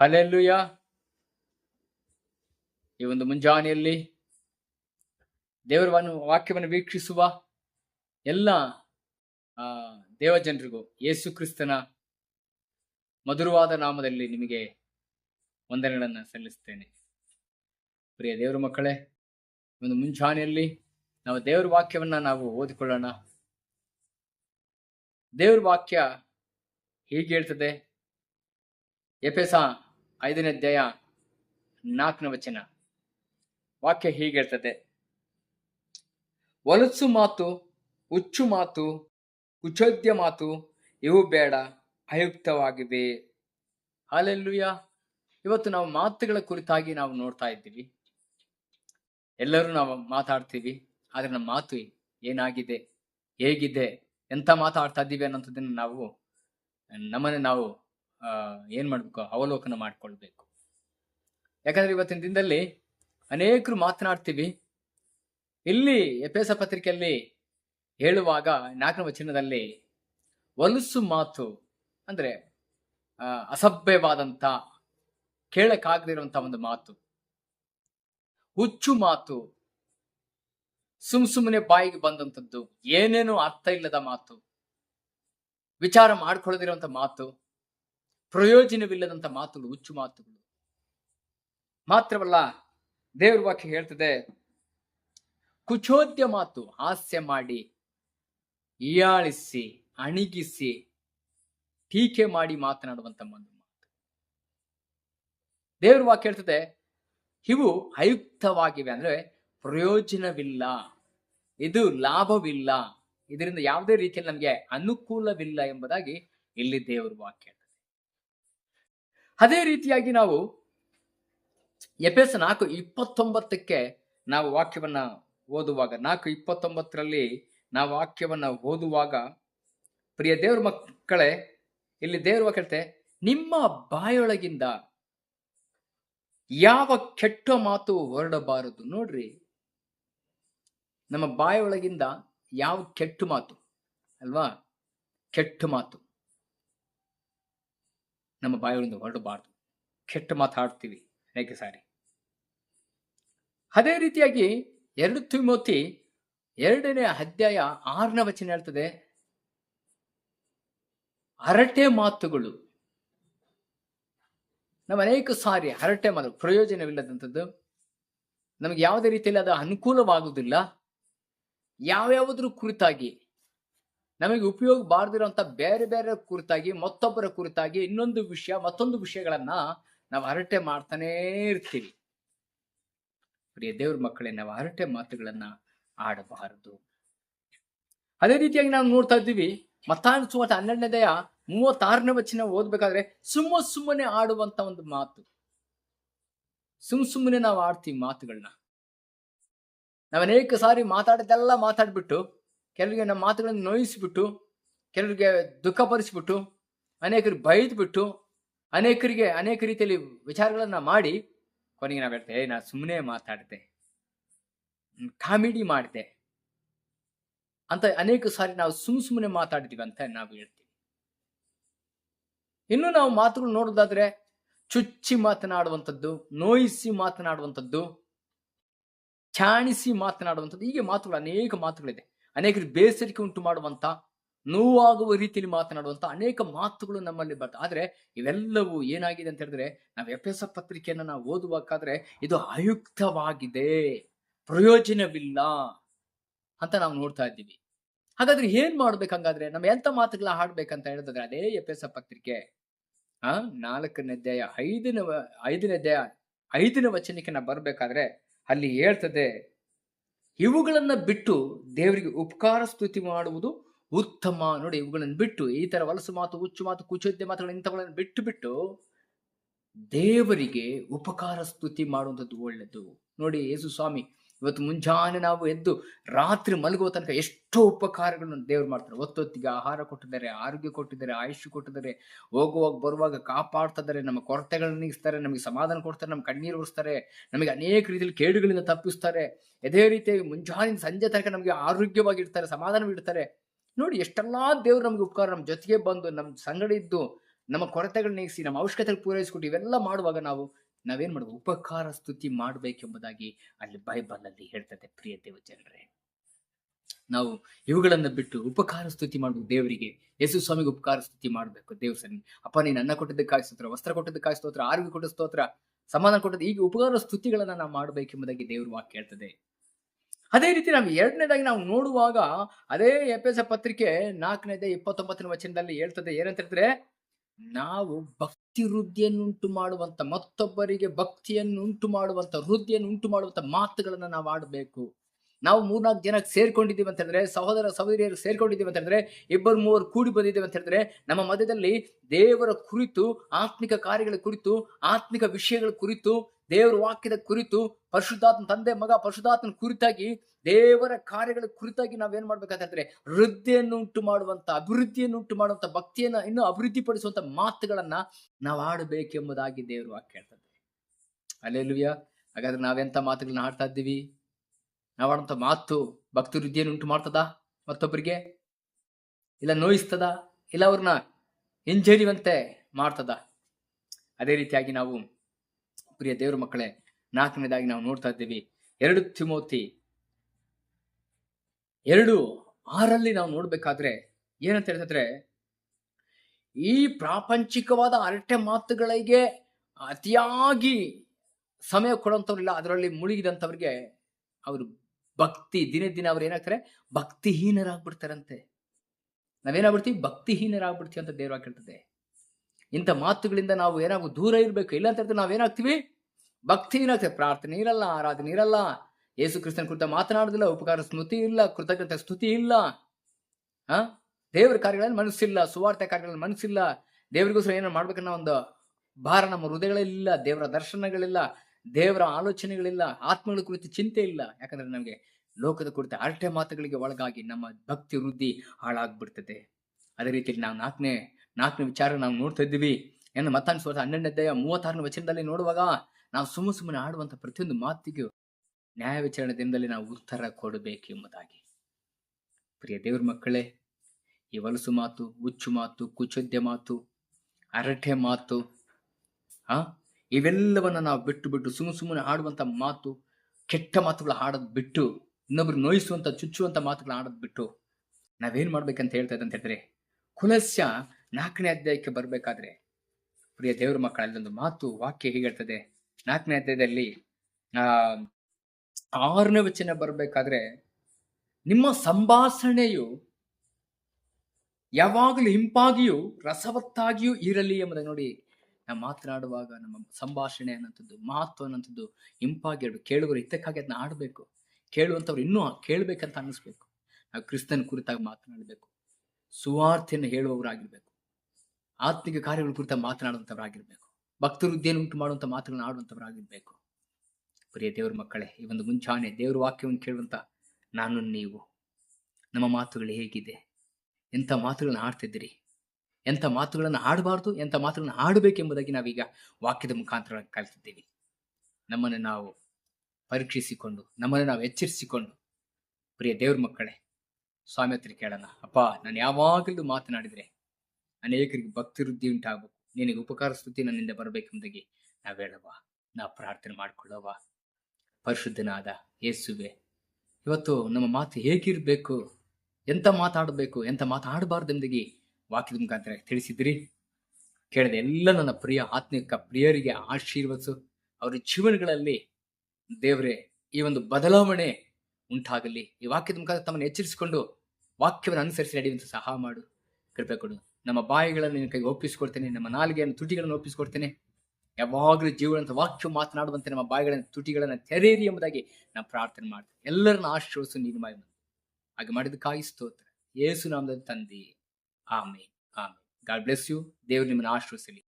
Hallelujah ಈ ಒಂದು ಮುಂಜಾನೆಯಲ್ಲಿ ದೇವರವನ್ನು ವಾಕ್ಯವನ್ನು ವೀಕ್ಷಿಸುವ ಎಲ್ಲ ದೇವಜನರಿಗೂ ಯೇಸು ಕ್ರಿಸ್ತನ ಮಧುರವಾದ ನಾಮದಲ್ಲಿ ನಿಮಗೆ ವಂದನೆಗಳನ್ನು ಸಲ್ಲಿಸ್ತೇನೆ ಪ್ರಿಯ ದೇವರ ಮಕ್ಕಳೇ ಒಂದು ಮುಂಜಾನೆಯಲ್ಲಿ ನಾವು ದೇವರ ವಾಕ್ಯವನ್ನು ನಾವು ಓದಿಕೊಳ್ಳೋಣ. ದೇವ್ರ ವಾಕ್ಯ ಹೀಗೆ ಹೇಳ್ತದೆ? ಎಪೆಸ ಐದನೇ ಅಧ್ಯಾಯ ನಾಲ್ಕನೇ ವಚನ. ವಾಕ್ಯ ಹೀಗಿರ್ತದೆ. ಒಲಸು ಮಾತು, ಹುಚ್ಚು ಮಾತು, ಕುಚೋದ್ಯ ಮಾತು, ಇವು ಬೇಡ, ಅಯುಕ್ತವಾಗಿವೆ. ಹಾಲೆಲ್ಲುಯ್ಯ. ಇವತ್ತು ನಾವು ಮಾತುಗಳ ಕುರಿತಾಗಿ ನಾವು ನೋಡ್ತಾ ಇದ್ದೀವಿ. ಎಲ್ಲರೂ ನಾವು ಮಾತಾಡ್ತೀವಿ, ಆದರೆ ನಮ್ಮ ಮಾತು ಏನಾಗಿದೆ, ಹೇಗಿದೆ, ಎಂತ ಮಾತಾಡ್ತಾ ಇದ್ದೀವಿ ಅನ್ನೋಂಥದ್ದನ್ನು ನಾವು ನಮ್ಮನ್ನೇ ನಾವು ಏನ್ ಮಾಡ್ಬೇಕು? ಅವಲೋಕನ ಮಾಡ್ಕೊಳ್ಬೇಕು. ಯಾಕಂದ್ರೆ ಇವತ್ತಿನ ದಿನದಲ್ಲಿ ಅನೇಕರು ಮಾತನಾಡ್ತೀವಿ. ಇಲ್ಲಿ ಎಪೇಸ ಪತ್ರಿಕೆಯಲ್ಲಿ ಹೇಳುವಾಗ ನಾಲ್ಕನೇ ವಚನದಲ್ಲಿ ಒಲಸು ಮಾತು ಅಂದ್ರೆ ಆ, ಅಸಭ್ಯವಾದಂತ ಕೇಳಕ್ಕಾಗದಿರುವಂತ ಒಂದು ಮಾತು. ಹುಚ್ಚು ಮಾತು ಸುಮ್ ಸುಮ್ಮನೆ ಬಾಯಿಗೆ ಬಂದಂಥದ್ದು ಏನೇನು ಅರ್ಥ ಇಲ್ಲದ ಮಾತು ವಿಚಾರ ಮಾಡ್ಕೊಳ್ಳದಿರುವಂತ ಮಾತು. ಪ್ರಯೋಜನವಿಲ್ಲದಂತ ಮಾತುಗಳು, ಹುಚ್ಚು ಮಾತುಗಳು. ಮಾತ್ರವಲ್ಲ, ದೇವ್ರ ವಾಕ್ಯ ಹೇಳ್ತದೆ, ಕುಚೋದ್ಯ ಮಾತು ಹಾಸ್ಯ ಮಾಡಿ, ಹೀಯಾಳಿಸಿ, ಅಣಿಗಿಸಿ, ಟೀಕೆ ಮಾಡಿ ಮಾತನಾಡುವಂತ ಒಂದು ಮಾತು. ದೇವ್ರ ವಾಕ್ಯ ಹೇಳ್ತದೆ, ಇವು ಅಯುಕ್ತವಾಗಿವೆ ಅಂದ್ರೆ ಪ್ರಯೋಜನವಿಲ್ಲ, ಇದು ಲಾಭವಿಲ್ಲ. ಇದರಿಂದ ಯಾವುದೇ ರೀತಿಯಲ್ಲಿ ನಮಗೆ ಅನುಕೂಲವಿಲ್ಲ ಎಂಬುದಾಗಿ ಇಲ್ಲಿ ದೇವ್ರ ವಾಕ್ಯ. ಅದೇ ರೀತಿಯಾಗಿ ನಾವು ಎಪಿಎಸ್ ನಾಲ್ಕು ಇಪ್ಪತ್ತೊಂಬತ್ತಕ್ಕೆ ನಾವು ವಾಕ್ಯವನ್ನ ಓದುವಾಗ, ನಾಲ್ಕು ಇಪ್ಪತ್ತೊಂಬತ್ತರಲ್ಲಿ ನಾವು ವಾಕ್ಯವನ್ನ ಓದುವಾಗ, ಪ್ರಿಯ ದೇವ್ರ ಮಕ್ಕಳೇ, ಇಲ್ಲಿ ದೇವ್ರ ವಾಕ್ಯ ಹೇಳ್ತೆ, ನಿಮ್ಮ ಬಾಯೊಳಗಿಂದ ಯಾವ ಕೆಟ್ಟ ಮಾತು ಹೊರಡಬಾರದು ನೋಡ್ರಿ. ನಮ್ಮ ಬಾಯೊಳಗಿಂದ ಯಾವ ಕೆಟ್ಟ ಮಾತು, ಅಲ್ವಾ? ಕೆಟ್ಟ ಮಾತು. ನಮ್ಮ ಬಾಯಿಯಿಂದ ಹೊರಡಬಾರ್ದು. ಕೆಟ್ಟ ಮಾತಾಡ್ತೀವಿ ಅನೇಕ ಸಾರಿ? ಅದೇ ರೀತಿಯಾಗಿ ಎರಡು ತಿಮೋತಿ ಎರಡನೇ ಅಧ್ಯಾಯ ಆರನೇ ವಚನ ಹೇಳ್ತದೆ, ಹರಟೆ ಮಾತುಗಳು. ನಮ್ಮ ಅನೇಕ ಸಾರಿ ಹರಟೆ ಮಾತು, ಪ್ರಯೋಜನವಿಲ್ಲದಂಥದ್ದು. ನಮಗೆ ಯಾವುದೇ ರೀತಿಯಲ್ಲಿ ಅದು ಅನುಕೂಲವಾಗುವುದಿಲ್ಲ. ಯಾವ್ಯಾವುದ್ರ ಕುರಿತಾಗಿ ನಮಗೆ ಉಪಯೋಗ ಬಾರದಿರುವಂತ ಬೇರೆ ಬೇರೆ ಕುರಿತಾಗಿ, ಮತ್ತೊಬ್ಬರ ಕುರಿತಾಗಿ ಇನ್ನೊಂದು ವಿಷಯ, ಮತ್ತೊಂದು ವಿಷಯಗಳನ್ನ ನಾವು ಹರಟೆ ಮಾಡ್ತಾನೇ ಇರ್ತೀವಿ. ಪ್ರಿಯ ದೇವ್ರ ಮಕ್ಕಳೇ, ನಾವು ಹರಟೆ ಮಾತುಗಳನ್ನ ಆಡಬಾರದು. ಅದೇ ರೀತಿಯಾಗಿ ನಾವು ನೋಡ್ತಾ ಇದ್ದೀವಿ ಮತ್ತಾನು ಸುಮಾರು ಹನ್ನೆರಡನೇದೆಯ ಮೂವತ್ತಾರನೇ ವಚನ ಓದ್ಬೇಕಾದ್ರೆ ಸುಮ್ಮ ಸುಮ್ಮನೆ ಆಡುವಂತ ಒಂದು ಮಾತು. ಸುಮ್ ಸುಮ್ಮನೆ ನಾವು ಆಡ್ತೀವಿ ಮಾತುಗಳನ್ನ. ನಾವು ಅನೇಕ ಸಾರಿ ಮಾತಾಡಿದ್ದೆಲ್ಲ ಮಾತಾಡ್ಬಿಟ್ಟು ಕೆಲವರಿಗೆ ನಮ್ಮ ಮಾತುಗಳನ್ನು ನೋಯಿಸ್ಬಿಟ್ಟು ಕೆಲವರಿಗೆ ದುಃಖಪಡಿಸ್ಬಿಟ್ಟು ಅನೇಕರು ಬೈದ್ಬಿಟ್ಟು ಅನೇಕರಿಗೆ ಅನೇಕ ರೀತಿಯಲ್ಲಿ ವಿಚಾರಗಳನ್ನು ಮಾಡಿ ಕೊನೆಗೆ ನಾವು ಹೇಳ್ತೇವೆ "ಏ, ನಾ ಸುಮ್ಮನೆ ಮಾತಾಡಿದೆ ಕಾಮಿಡಿ ಮಾಡಿದೆ ಅಂತ ಅನೇಕ ಸಾರಿ ನಾವು ಸುಮ್ ಸುಮ್ಮನೆ ಮಾತಾಡಿದೀವಿ ಅಂತ ನಾವು ಹೇಳ್ತೀವಿ. ಇನ್ನು ನಾವು ಮಾತುಗಳು ನೋಡೋದಾದ್ರೆ ಚುಚ್ಚಿ ಮಾತನಾಡುವಂಥದ್ದು ನೋಯಿಸಿ ಮಾತನಾಡುವಂಥದ್ದು ಚಾಣಿಸಿ ಮಾತನಾಡುವಂಥದ್ದು ಹೀಗೆ ಮಾತುಗಳು ಅನೇಕ ಮಾತುಗಳಿದೆ. ಅನೇಕರಿಗೆ ಬೇಸರಿಕೆ ಉಂಟು ಮಾಡುವಂತ, ನೋವಾಗುವ ರೀತಿಯಲ್ಲಿ ಮಾತನಾಡುವಂತ ಅನೇಕ ಮಾತುಗಳು ನಮ್ಮಲ್ಲಿ ಬರ್ತವೆ ಆದರೆ ಇವೆಲ್ಲವೂ ಏನಾಗಿದೆ ಅಂತ ಹೇಳಿದ್ರೆ ನಾವು ಎಫ್ ಪತ್ರಿಕೆಯನ್ನು ನಾವು ಓದುವಾಗಾದ್ರೆ ಇದು ಅಯುಕ್ತವಾಗಿದೆ ಪ್ರಯೋಜನವಿಲ್ಲ ಅಂತ ನಾವು ನೋಡ್ತಾ ಇದ್ದೀವಿ. ಹಾಗಾದ್ರೆ ಏನ್ ಮಾಡ್ಬೇಕಂಗಾದ್ರೆ, ನಮ್ಮ ಎಂತ ಮಾತುಗಳ ಹಾಡ್ಬೇಕಂತ ಹೇಳಿದ್ರೆ ಅದೇ ಎಫ್ ಪತ್ರಿಕೆ. ಆ, ನಾಲ್ಕನೇ ಅಧ್ಯಾಯ, ಐದನೇ ಐದನೇ ಅಧ್ಯಾಯ, ಐದನೇ ವಚನಕ್ಕೆ ನಾವು ಬರ್ಬೇಕಾದ್ರೆ ಅಲ್ಲಿ ಹೇಳ್ತದೆ ಇವುಗಳನ್ನ ಬಿಟ್ಟು ದೇವರಿಗೆ ಉಪಕಾರ ಸ್ತುತಿ ಮಾಡುವುದು ಉತ್ತಮ. ನೋಡಿ, ಇವುಗಳನ್ನು ಬಿಟ್ಟು ಈ ಥರ ವಲಸು ಮಾತು, ಹುಚ್ಚು ಮಾತು ಕುಚೋದ್ಯ ಮಾತುಗಳು ಇಂಥವುಗಳನ್ನು ಬಿಟ್ಟು ಬಿಟ್ಟು ದೇವರಿಗೆ ಉಪಕಾರ ಸ್ತುತಿ ಮಾಡುವಂಥದ್ದು ಒಳ್ಳೆಯದು. ನೋಡಿ, ಯೇಸು ಸ್ವಾಮಿ ಇವತ್ತು ಮುಂಜಾನೆ ನಾವು ಎದ್ದು ರಾತ್ರಿ ಮಲಗುವ ತನಕ ಎಷ್ಟೋ ಉಪಕಾರಗಳನ್ನು ದೇವ್ರು ಮಾಡ್ತಾರೆ. ಒತ್ತೊತ್ತಿಗೆ ಆಹಾರ ಕೊಟ್ಟಿದ್ದಾರೆ, ಆರೋಗ್ಯ ಕೊಟ್ಟಿದ್ದಾರೆ, ಆಯುಷ್ಯ ಕೊಟ್ಟಿದ್ದಾರೆ. ಹೋಗುವಾಗ, ಬರುವಾಗ ಕಾಪಾಡ್ತಿದ್ದಾರೆ, ನಮ್ಮ ಕೊರತೆಗಳನ್ನ ನೀಗಿಸ್ತಾರೆ, ನಮಗೆ ಸಮಾಧಾನ ಕೊಡ್ತಾರೆ, ನಮ್ಮ ಕಣ್ಣೀರು ಉರಿಸ್ತಾರೆ ನಮಗೆ ಅನೇಕ ರೀತಿಯಲ್ಲಿ ಕೇಡುಗಳಿಂದ ತಪ್ಪಿಸ್ತಾರೆ. ಅದೇ ರೀತಿಯಾಗಿ ಮುಂಜಾನೆ ಸಂಜೆ ತನಕ ನಮಗೆ ಆರೋಗ್ಯವಾಗಿರ್ತಾರೆ ಸಮಾಧಾನವಿಡ್ತಾರೆ ನೋಡಿ, ಎಷ್ಟೆಲ್ಲ ದೇವ್ರು ನಮಗೆ ಉಪಕಾರ, ನಮ್ಮ ಜೊತೆಗೆ ಬಂದು, ನಮ್ಮ ಸಂಗಡಿ ಇದ್ದು, ನಮ್ಮ ಕೊರತೆಗಳನ್ನ ನೀಗಿಸಿ, ನಮ್ಮ ಅವಶ್ಯಕತೆ ಪೂರೈಸಿಕೊಟ್ಟು ಇವೆಲ್ಲ ಮಾಡುವಾಗ ನಾವು ನಾವೇನ್ ಮಾಡ್ಬೋದು ಉಪಕಾರ ಸ್ತುತಿ ಮಾಡ್ಬೇಕೆಂಬುದಾಗಿ ಅಲ್ಲಿ ಬೈಬಲ್ ಅಲ್ಲಿ ಹೇಳ್ತದೆ, ಪ್ರಿಯ ದೇವ ಜನರೇ ನಾವು ಇವುಗಳನ್ನ ಬಿಟ್ಟು ಉಪಕಾರ ಸ್ತುತಿ ಮಾಡಬೇಕು, ದೇವರಿಗೆ. ಯೇಸು ಸ್ವಾಮಿಗೆ ಉಪಕಾರ ಸ್ತುತಿ ಮಾಡಬೇಕು. ದೇವ್ರ ಸನ್ನಿ, ಅಪ್ಪ, ನೀನು ಅನ್ನ ಕೊಟ್ಟಿದ್ದಕ್ಕಾಗಿ ಸ್ತೋತ್ರ, ವಸ್ತ್ರ ಕೊಟ್ಟಿದ್ದಕ್ಕಾಗಿ ಸ್ತೋತ್ರ, ಆರೋಗ್ಯ ಕೊಟ್ಟ ಸ್ತೋತ್ರ, ಸಮಾಧಾನ ಕೊಟ್ಟದ್ದು ಈಗ ಉಪಕಾರ ಸ್ತುತಿಗಳನ್ನ ನಾವು ಮಾಡ್ಬೇಕೆಂಬುದಾಗಿ ದೇವ್ರ ವಾಕ್ಯ ಹೇಳ್ತದೆ. ಅದೇ ರೀತಿ ನಾವು ಎರಡನೇದಾಗಿ ನಾವು ನೋಡುವಾಗ, ಅದೇ ಎಪೇಸ ಪತ್ರಿಕೆ ನಾಲ್ಕನೇದೇ ಇಪ್ಪತ್ತೊಂಬತ್ತನೇ ವಚನದಲ್ಲಿ ಹೇಳ್ತದೆ, ಏನಂತ ಹೇಳಿದ್ರೆ ನಾವು ಭಕ್ತಿ ವೃದ್ಧಿಯನ್ನುಂಟು ಮಾಡುವಂತ ಮತ್ತೊಬ್ಬರಿಗೆ ಭಕ್ತಿಯನ್ನು ಉಂಟು ಮಾಡುವಂತ ವೃದ್ಧಿಯನ್ನು ಉಂಟು ಮಾಡುವಂತ ಮಾತುಗಳನ್ನ ನಾವು ಆಡಬೇಕು. ನಾವು ಮೂರ್ನಾಲ್ಕು ಜನಕ್ಕೆ ಸೇರ್ಕೊಂಡಿದ್ದೀವಿ ಅಂತ ಹೇಳಿದ್ರೆ, ಸಹೋದರ, ಸಹೋದರಿಯರು ಸೇರ್ಕೊಂಡಿದ್ದೀವಿ ಅಂತ ಹೇಳಿದ್ರೆ, ಇಬ್ಬರು, ಮೂವರು ಕೂಡಿ ಬಂದಿದ್ದೀವಿ ಅಂತ ಹೇಳಿದ್ರೆ, ನಮ್ಮ ಮಧ್ಯದಲ್ಲಿ ದೇವರ ಕುರಿತು, ಆತ್ಮಿಕ ಕಾರ್ಯಗಳ ಕುರಿತು, ಆತ್ಮಿಕ ವಿಷಯಗಳ ಕುರಿತು ದೇವರ ವಾಕ್ಯದ ಕುರಿತು ಪರಿಶುದ್ಧಾತ್ಮ ತಂದೆ, ಮಗ ಪರಿಶುದ್ಧಾತ್ಮನ ಕುರಿತಾಗಿ ದೇವರ ಕಾರ್ಯಗಳ ಕುರಿತಾಗಿ ನಾವೇನ್ ಮಾಡ್ಬೇಕಂತ ಹೇಳಿದ್ರೆ ವೃದ್ಧಿಯನ್ನು ಉಂಟು ಮಾಡುವಂತ, ಅಭಿವೃದ್ಧಿಯನ್ನು ಉಂಟು ಮಾಡುವಂತ, ಭಕ್ತಿಯನ್ನ ಇನ್ನೂ ಅಭಿವೃದ್ಧಿಪಡಿಸುವಂತ ಮಾತುಗಳನ್ನ ನಾವು ಆಡಬೇಕೆಂಬುದಾಗಿ ದೇವರ ವಾಕ್ಯ ಹೇಳ್ತದೆ ಅಲ್ಲೆಲ್ಲುವ್ಯ ಹಾಗಾದ್ರೆ ನಾವೆಂತ ಮಾತುಗಳನ್ನ ಆಡ್ತಾ ಇದ್ದೀವಿ? ನಾವು ಆಡುವಂತ ಮಾತು ಭಕ್ತಿ ವೃದ್ಧಿಯನ್ನು ಉಂಟು ಮಾಡ್ತದ? ಮತ್ತೊಬ್ಬರಿಗೆ? ಇಲ್ಲ ನೋಯಿಸ್ತದ? ಇಲ್ಲ ಅವ್ರನ್ನ ಹಿಂಜರಿಯುವಂತೆ ಮಾಡ್ತದ? ಅದೇ ರೀತಿಯಾಗಿ ನಾವು ಪ್ರಿಯ ದೇವರ ಮಕ್ಕಳೇ, ನಾಲ್ಕನೇದಾಗಿ ನಾವು ನೋಡ್ತಾ ಇದ್ದೀವಿ. ಎರಡು ತಿಮೋತಿ, ಎರಡು ಆರಲ್ಲಿ ನಾವು ನೋಡ್ಬೇಕಾದ್ರೆ ಏನಂತ ಹೇಳ್ತಿದ್ರೆ ಈ ಪ್ರಾಪಂಚಿಕವಾದ ಅರಟೆ ಮಾತುಗಳಿಗೆ ಅತಿಯಾಗಿ ಸಮಯ ಕೊಡೋಂಥವ್ರಿಲ್ಲ, ಅದರಲ್ಲಿ ಮುಳುಗಿದಂಥವ್ರಿಗೆ ಅವರು ಭಕ್ತಿ, ದಿನೇ ದಿನ ಅವ್ರು ಏನಾಗ್ತಾರೆ, ಭಕ್ತಿಹೀನರಾಗ್ಬಿಡ್ತಾರಂತೆ. ನಾವೇನಾಗ್ಬಿಡ್ತೀವಿ? ಭಕ್ತಿಹೀನರಾಗ್ಬಿಡ್ತೀವಿ ಅಂತ ದೇವ್ರಾಗ್ ಹೇಳ್ತದೆ. ಇಂಥ ಮಾತುಗಳಿಂದ ನಾವು ಏನಾಗು ದೂರ ಇರಬೇಕು? ಇಲ್ಲ ಅಂತ ಹೇಳಿದ್ರೆ ನಾವೇನಾಗ್ತೀವಿ ಭಕ್ತಿಹೀನಾಗ್ತೇವೆ ಪ್ರಾರ್ಥನೆ ಇರಲ್ಲ, ಆರಾಧನೆ ಇರಲ್ಲ. ಯೇಸು ಕ್ರಿಸ್ತನ ಕುರಿತ ಮಾತನಾಡೋದಿಲ್ಲ, ಉಪಕಾರ ಸ್ಮೃತಿ ಇಲ್ಲ, ಕೃತಜ್ಞತೆ ಸ್ತುತಿ ಇಲ್ಲ. ಆ ದೇವರ ಕಾರ್ಯಗಳಲ್ಲಿ ಮನಸ್ಸಿಲ್ಲ, ಸುವಾರ್ತೆ ಕಾರ್ಯಗಳಲ್ಲಿ ಮನಸ್ಸಿಲ್ಲ. ದೇವರಿಗೋಸ್ಕರ ಏನೋ ಮಾಡ್ಬೇಕನ್ನೋ ಒಂದು ಭಾರ ನಮ್ಮ ಹೃದಯಗಳಿಲ್ಲ ದೇವರ ದರ್ಶನಗಳಿಲ್ಲ, ದೇವರ ಆಲೋಚನೆಗಳಿಲ್ಲ, ಆತ್ಮಗಳ ಕುರಿತು ಚಿಂತೆ ಇಲ್ಲ. ಯಾಕಂದ್ರೆ ನಮಗೆ ಲೋಕದ ಕುರಿತ ಅರಟೆ ಮಾತುಗಳಿಗೆ ಒಳಗಾಗಿ ನಮ್ಮ ಭಕ್ತಿ ವೃದ್ಧಿ ಹಾಳಾಗ್ಬಿಡ್ತದೆ. ಅದೇ ರೀತಿಯಲ್ಲಿ ನಾವು ನಾಲ್ಕನೇ ನಾಲ್ಕನೇ ವಿಚಾರ ನಾವು ನೋಡ್ತಾ ಇದ್ದೀವಿ. ಏನು ಮತ್ತಾನ್ ಸ್ವರ್ಥ ಹನ್ನೆರಡನೇ ಅಧ್ಯಾಯ ಮೂವತ್ತಾರನೇ ವಚನದಲ್ಲಿ ನೋಡುವಾಗ ನಾವು ಸುಮ್ಮ ಸುಮ್ಮನೆ ಆಡುವಂತ ಪ್ರತಿಯೊಂದು ಮಾತಿಗೂ ನ್ಯಾಯ ವಿಚಾರಣೆ ದಿನದಲ್ಲಿ ನಾವು ಉತ್ತರ ಕೊಡಬೇಕು ಎಂಬುದಾಗಿ. ಪ್ರಿಯ ದೇವ್ರ ಮಕ್ಕಳೇ, ಈ ಹೊಲಸು ಮಾತು, ಹುಚ್ಚು ಮಾತು, ಕುಚೋದ್ಯ ಮಾತು, ಅರಟೆ ಮಾತು, ಆ? ಇವೆಲ್ಲವನ್ನ ನಾವು ಬಿಟ್ಟು ಬಿಟ್ಟು ಸುಮ್ಮ ಸುಮ್ಮನೆ ಆಡುವಂತ ಮಾತು, ಕೆಟ್ಟ ಮಾತುಗಳು ಆಡೋದ್ ಬಿಟ್ಟು, ಇನ್ನೊಬ್ರು ನೋಯಿಸುವಂತ, ಚುಚ್ಚುವಂತ ಮಾತುಗಳು ಆಡೋದ್ ಬಿಟ್ಟು ನಾವೇನು ಮಾಡ್ಬೇಕಂತ ಹೇಳ್ತಾ ಇದ್ದಂತ ಹೇಳಿದ್ರೆ, ಕುಲಸ್ಯ ನಾಲ್ಕನೇ ಅಧ್ಯಾಯಕ್ಕೆ ಬರಬೇಕಾದ್ರೆ ಪ್ರಿಯ ದೇವರ ಮಕ್ಕಳಲ್ಲಿ ಒಂದು ಮಾತು, ವಾಕ್ಯ ಹೇಗಿರ್ತದೆ. ಹೇಳ್ತದೆ ನಾಲ್ಕನೇ ಅಧ್ಯಾಯದಲ್ಲಿ, ಆ, ಆರನೇ ವಚನ ಬರಬೇಕಾದ್ರೆ, ನಿಮ್ಮ ಸಂಭಾಷಣೆಯು ಯಾವಾಗಲೂ ಹಿಂಪಾಗಿಯೂ ರಸವತ್ತಾಗಿಯೂ ಇರಲಿ ಎಂಬುದನ್ನು ನೋಡಿ. ನಾವು ಮಾತನಾಡುವಾಗ ನಮ್ಮ ಸಂಭಾಷಣೆ ಅನ್ನೋಂಥದ್ದು ಮಾತು ಅನ್ನೋಂಥದ್ದು ಹಿಂಪಾಗಿ ಕೇಳುವರು ಹಿತಕ್ಕಾಗಿ ಅದನ್ನ ಆಡಬೇಕು. ಕೇಳುವಂಥವ್ರು ಇನ್ನೂ ಕೇಳಬೇಕಂತ ಅನ್ನಿಸ್ಬೇಕು. ನಾವು ಕ್ರಿಸ್ತನ್ ಕುರಿತಾಗಿ ಮಾತನಾಡಬೇಕು. ಸುವಾರ್ತೆಯನ್ನು ಹೇಳುವವರಾಗಿರ್ಬೇಕು. ಆತ್ಮಿಕ ಕಾರ್ಯಗಳ ಕುರಿತ ಮಾತನಾಡುವಂಥವರಾಗಿರ್ಬೇಕು ಭಕ್ತರು ಉದ್ದೇನು ಉಂಟು ಮಾಡುವಂಥ ಮಾತುಗಳನ್ನು ಆಡುವಂಥವರಾಗಿರ್ಬೇಕು ಪ್ರಿಯ ದೇವ್ರ ಮಕ್ಕಳೇ, ಈ ಒಂದು ಮುಂಚಾನೆ ದೇವ್ರ ವಾಕ್ಯವನ್ನು ಕೇಳುವಂತ ನಾನು, ನೀವು, ನಮ್ಮ ಮಾತುಗಳು ಹೇಗಿದೆ? ಎಂಥ ಮಾತುಗಳನ್ನು ಆಡ್ತಿದ್ದೀರಿ? ಎಂಥ ಮಾತುಗಳನ್ನು ಆಡಬಾರ್ದು? ಎಂಥ ಮಾತುಗಳನ್ನು ಆಡಬೇಕೆಂಬುದಾಗಿ ನಾವೀಗ ವಾಕ್ಯದ ಮುಖಾಂತರ ಕಲಿತಿದ್ದೀವಿ. ನಮ್ಮನ್ನು ನಾವು ಪರೀಕ್ಷಿಸಿಕೊಂಡು, ನಮ್ಮನ್ನು ನಾವು ಎಚ್ಚರಿಸಿಕೊಂಡು, ಪ್ರಿಯ ದೇವ್ರ ಮಕ್ಕಳೇ, ಸ್ವಾಮಿ ಹತ್ರ ಕೇಳೋಣ. ಅಪ್ಪ, ನಾನು ಯಾವಾಗಲೂ ಮಾತನಾಡಿದರೆ ಅನೇಕರಿಗೆ ಭಕ್ತಿ ವೃದ್ಧಿ ಉಂಟಾಗಬೇಕು. ನಿನಗೆ ಉಪಕಾರ ಸ್ತುತಿ ನನ್ನಿಂದ ಬರಬೇಕೆಂಬುದಾಗಿ ನಾವು ಹೇಳವ ನಾ ಪ್ರಾರ್ಥನೆ ಮಾಡಿಕೊಳ್ಳವ ಪರಿಶುದ್ಧನಾದ ಯೇಸುವೆ, ಇವತ್ತು ನಮ್ಮ ಮಾತು ಹೇಗಿರಬೇಕು, ಎಂತ ಮಾತಾಡಬೇಕು, ಎಂತ ಮಾತಾಡಬಾರ್ದು ಎಂಬುದಾಗಿ ವಾಕ್ಯದ ಮುಖಾಂತರ ತಿಳಿಸಿದ್ರಿ. ಕೇಳಿದ ಎಲ್ಲ ನನ್ನ ಪ್ರಿಯ ಆತ್ಮಿಕ ಪ್ರಿಯರಿಗೆ ಆಶೀರ್ವದಿಸು. ಅವರ ಜೀವನಗಳಲ್ಲಿ ದೇವರೇ, ಈ ಒಂದು ಬದಲಾವಣೆ ಉಂಟಾಗಲಿ. ಈ ವಾಕ್ಯದ ಮುಖಾಂತರ ತಮ್ಮನ್ನು ಎಚ್ಚರಿಸಿಕೊಂಡು ವಾಕ್ಯವನ್ನು ಅನುಸರಿಸಿ ನಡೆಯುವಂತ ಸಹಾಯ ಮಾಡು. ಕೃಪೆ ಕೊಡು. ನಮ್ಮ ಬಾಯಿಗಳನ್ನು ನಿನ್ನ ಕೈಗೆ ಒಪ್ಪಿಸಿಕೊಡ್ತೇನೆ, ನಮ್ಮ ನಾಲಿಗೆಯನ್ನು, ತುಟಿಗಳನ್ನು ಒಪ್ಪಿಸಿಕೊಡ್ತೇನೆ. ಯಾವಾಗಲೂ ಜೀವನಂತ ವಾಕ್ಯ ಮಾತನಾಡುವಂತೆ ನಮ್ಮ ಬಾಯಿಗಳನ್ನು, ತುಟಿಗಳನ್ನು ತೆರೆಯಿರಿ ಎಂಬುದಾಗಿ ನಾವು ಪ್ರಾರ್ಥನೆ ಮಾಡ್ತೇವೆ. ಎಲ್ಲರನ್ನ ಆಶ್ರಯಿಸು ನೀನು ಮಾಡಿ ಹಾಗೆ ಮಾಡಿದಕ್ಕಾಗಿ ಸ್ತೋತ್ರ. ಯೇಸು ನಾಮದ ತಂದೆ. ಆಮೆ ಆಮೆ ಗಾಡ್ ಬ್ಲೆಸ್ ಯು. ದೇವ್ರು ನಿಮ್ಮನ್ನು ಆಶ್ರಯಿಸಲಿ